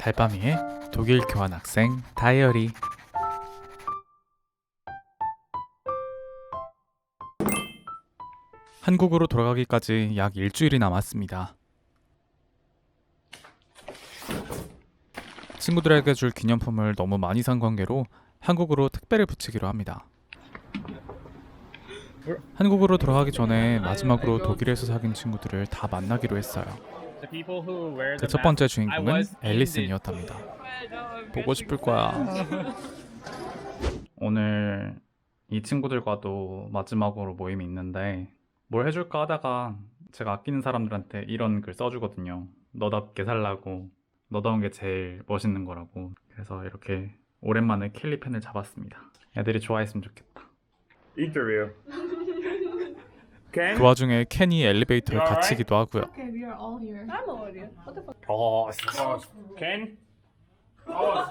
달밤이의 독일 교환 학생 다이어리 한국으로 돌아가기까지 약 일주일이 남았습니다. 친구들에게 줄 기념품을 너무 많이 산 관계로 한국으로 택배를 붙이기로 합니다. 한국으로 돌아가기 전에 마지막으로 독일에서 사귄 친구들을 다 만나기로 했어요. 그 첫 번째 주인공은 앨리슨이었답니다. 보고 싶을 거야. 오늘 이 친구들과도 마지막으로 모임이 있는데 뭘 해줄까 하다가 제가 아끼는 사람들한테 이런 글 써주거든요. 너답게 살라고 너다운 게 제일 멋있는 거라고 그래서 이렇게 오랜만에 캘리 펜을 잡았습니다. 애들이 좋아했으면 좋겠다. Ken? 그 와중에 켄이 엘리베이터를 You alright? 갇히기도 하고요. Okay, we are all here. I'm all here. What the fuck? Pause. Ken? Pause.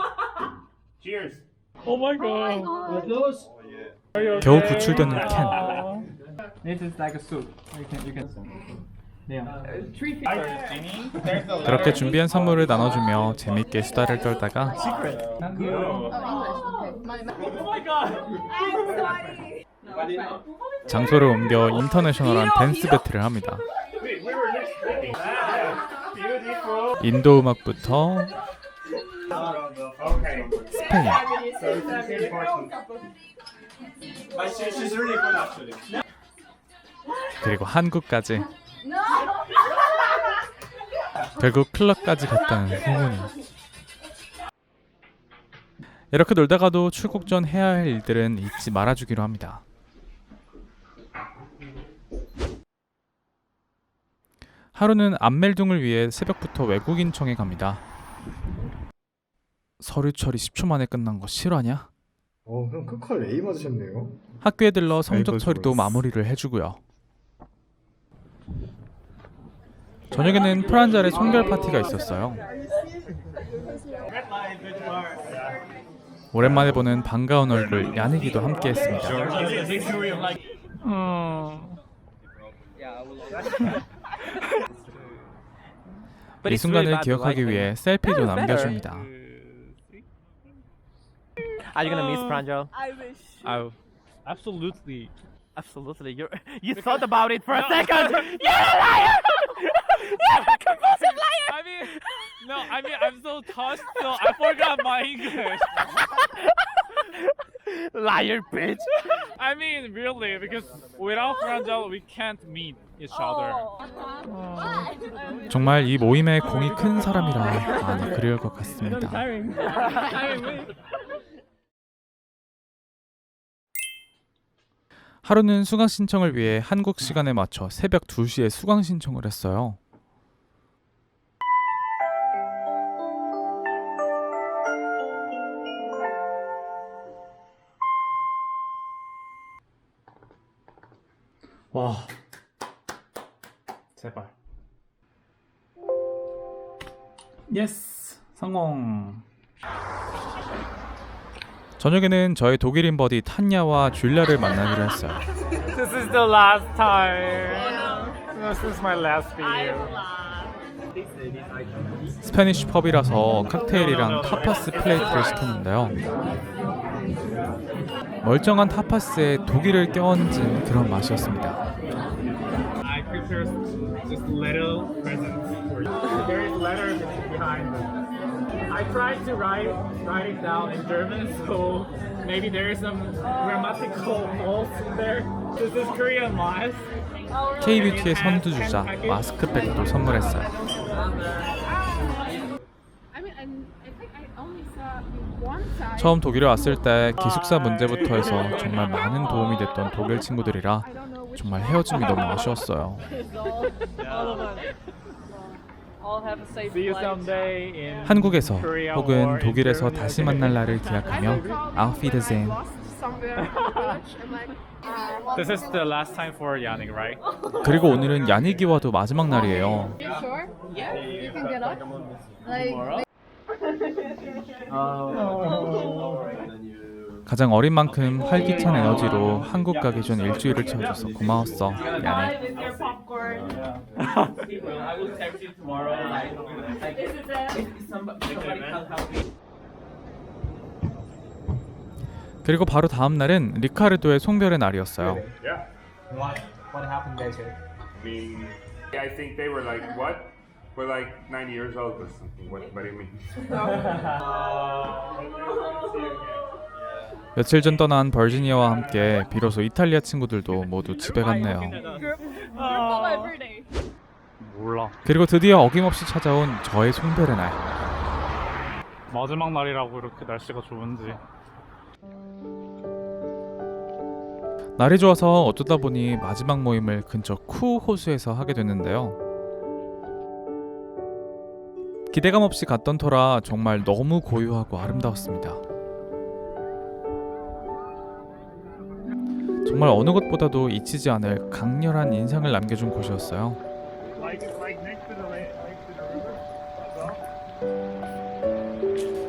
Cheers. Oh my god. 겨우 구출되는 켄. It is like a soup. You can you can. Yeah. Three people. 그렇게 준비한 선물을 나눠주며 재밌게 수다를 떨다가 Oh. Okay. 장소를 옮겨 인터내셔널한 댄스 배틀을 합니다. 인도 음악부터. 스페인. 그리고 한국까지 결국 클럽까지 갔다는 후문이 이렇게 놀다가도 출국 전 해야 할 일들은 잊지 말아주기로 합니다. 하루는 안멜둥을 위해 새벽부터 외국인청에 갑니다. 서류 처리 10초 만에 끝난 거 실화냐? 어, 형 크컬 A 맞으셨네요. 학교에 들러 성적 아이고, 처리도. 마무리를 해주고요. 저녁에는 프란잘의 송별 파티가 있었어요. 오랜만에 보는 반가운 얼굴 야닉이도 함께했습니다. 이 순간을 기억하기 위해 셀피도 남겨줍니다. Are you gonna miss Pranjal? I wish. Oh, absolutely. Absolutely. You you thought about it for a second. You're a liar. You're a compulsive liar. I mean, no, I mean, I'm so touched, so I forgot my English. Liar, bitch. I mean, really, because without Franjal, we can't meet each other. 정말 이 모임에 공이 큰 사람이라 많이 그리울 것 같습니다. 하루는 수강 신청을 위해 한국 시간에 맞춰 새벽 2시에 수강 신청을 했어요. 와. 제발. 예스. 성공. 저녁에는 저의 독일인 버디 탄야와 줄리아를 만나기로 했어요. This is the last time. This is my last video. 스페니쉬 펍이라서 칵테일이랑 타파스 플레이트를 시켰는데요. 멀쩡한 타파스에 독일을 껴얹은 그런 맛이었습니다. I prepared just little presents for you. There is letter behind them. I tried to write write it down in German, so maybe there is some grammatical faults in there. This is Korean mask. K-뷰티의 선두주자 마스크팩도 선물했어요. I mean, and I think I only saw one side. 처음 독일에 왔을 때 기숙사 문제부터 해서 정말 많은 도움이 됐던 독일 친구들이라 정말 헤어짐이 너무 아쉬웠어요. 한국에서 혹은 독일에서. 다시 만날 날을 기약하며 아우피드젠 uh, This is the last time for Yannick, right? 그리고 오늘은 야니기와도 마지막 날이에요. 가장 어린 만큼 활기찬 에너지로 한국 가기 전 일주일을 채워줘서 고마웠어, me. 그리고 바로 다음 날은 리카르도의 송별의 날이었어요. Yeah. What? What happened there, too? I mean, I think they were like, what? We're like nine years old or something. What, what do you mean? 며칠 전 떠난 버지니아와 함께 비로소 이탈리아 친구들도 모두 집에 갔네요. every day. 몰라. 그리고 드디어 어김없이 찾아온 저의 송별의 날. 마지막 날이라고 이렇게 날씨가 좋은지. 날이 좋아서 어쩌다 보니 마지막 모임을 근처 쿠 호수에서 하게 됐는데요. 기대감 없이 갔던 터라 정말 너무 고요하고 아름다웠습니다. 정말 어느 것보다도 잊히지 않을 강렬한 인상을 남겨준 곳이었어요.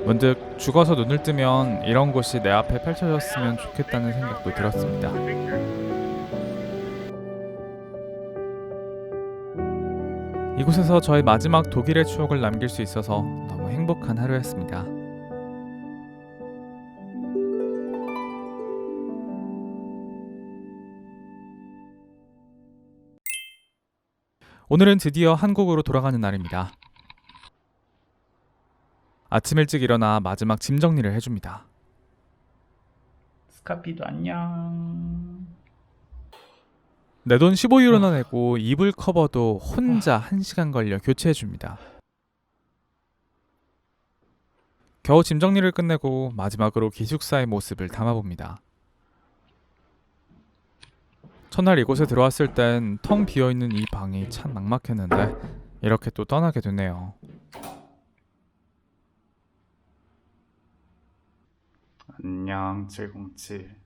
문득 죽어서 눈을 뜨면 이런 곳이 내 앞에 펼쳐졌으면 좋겠다는 생각도 들었습니다. 이곳에서 저의 마지막 독일의 추억을 남길 수 있어서 너무 행복한 하루였습니다. 오늘은 드디어 한국으로 돌아가는 날입니다. 아침 일찍 일어나 마지막 짐 정리를 해줍니다. 스카피도 안녕. 내 돈 15유로나 내고 이불 커버도 혼자 1시간 걸려 교체해 줍니다. 겨우 짐 정리를 끝내고 마지막으로 기숙사의 모습을 담아봅니다. 첫날 이곳에 들어왔을 땐 텅 비어있는 이 방이 참 막막했는데 이렇게 또 떠나게 되네요. 안녕 707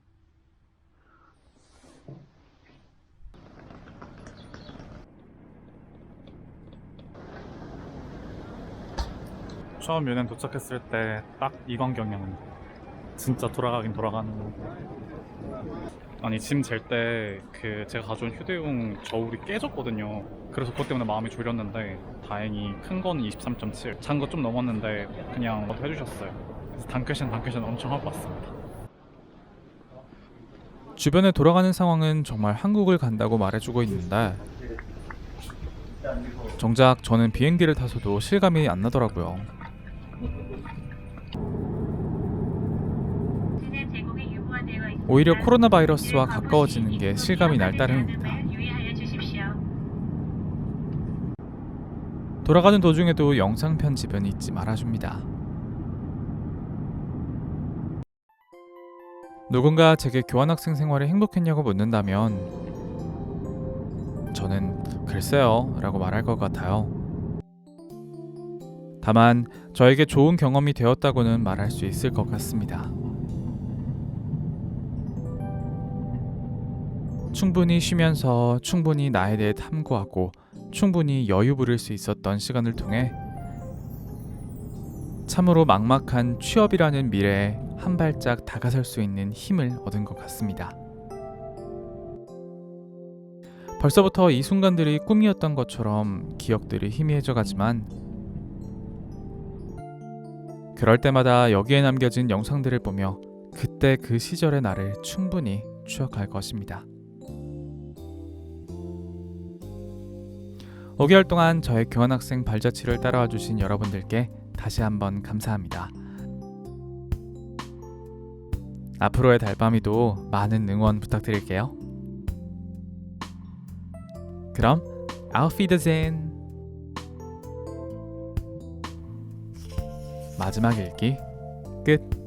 처음 유엔 도착했을 때 딱 이 광경이었는데 진짜 돌아가긴 돌아가는 아니 짐 잴 때 그 제가 가져온 휴대용 저울이 깨졌거든요. 그래서 그것 때문에 마음이 졸였는데 다행히 큰 거는 23.7 작은 거 좀 넘었는데 그냥 해주셨어요. 그래서 단캐션 단캐션 엄청 하고 왔습니다. 주변에 돌아가는 상황은 정말 한국을 간다고 말해주고 있는데 정작 저는 비행기를 타서도 실감이 안 나더라고요 오히려 코로나 바이러스와 가까워지는 게 실감이 날 따름입니다. 돌아가는 도중에도 영상 편집은 잊지 말아줍니다. 누군가 제게 교환학생 생활이 행복했냐고 묻는다면 저는 글쎄요 라고 말할 것 같아요. 다만 저에게 좋은 경험이 되었다고는 말할 수 있을 것 같습니다. 충분히 쉬면서 충분히 나에 대해 탐구하고 충분히 여유 부릴 수 있었던 시간을 통해 참으로 막막한 취업이라는 미래에 한 발짝 다가설 수 있는 힘을 얻은 것 같습니다. 벌써부터 이 순간들이 꿈이었던 것처럼 기억들이 희미해져 가지만 그럴 때마다 여기에 남겨진 영상들을 보며 그때 그 시절의 나를 충분히 추억할 것입니다. 5개월 동안 저의 교환학생 발자취를 따라와 주신 여러분들께 다시 한번 감사합니다. 앞으로의 달밤이도 많은 응원 부탁드릴게요. 그럼 아우피드젠 마지막 읽기 끝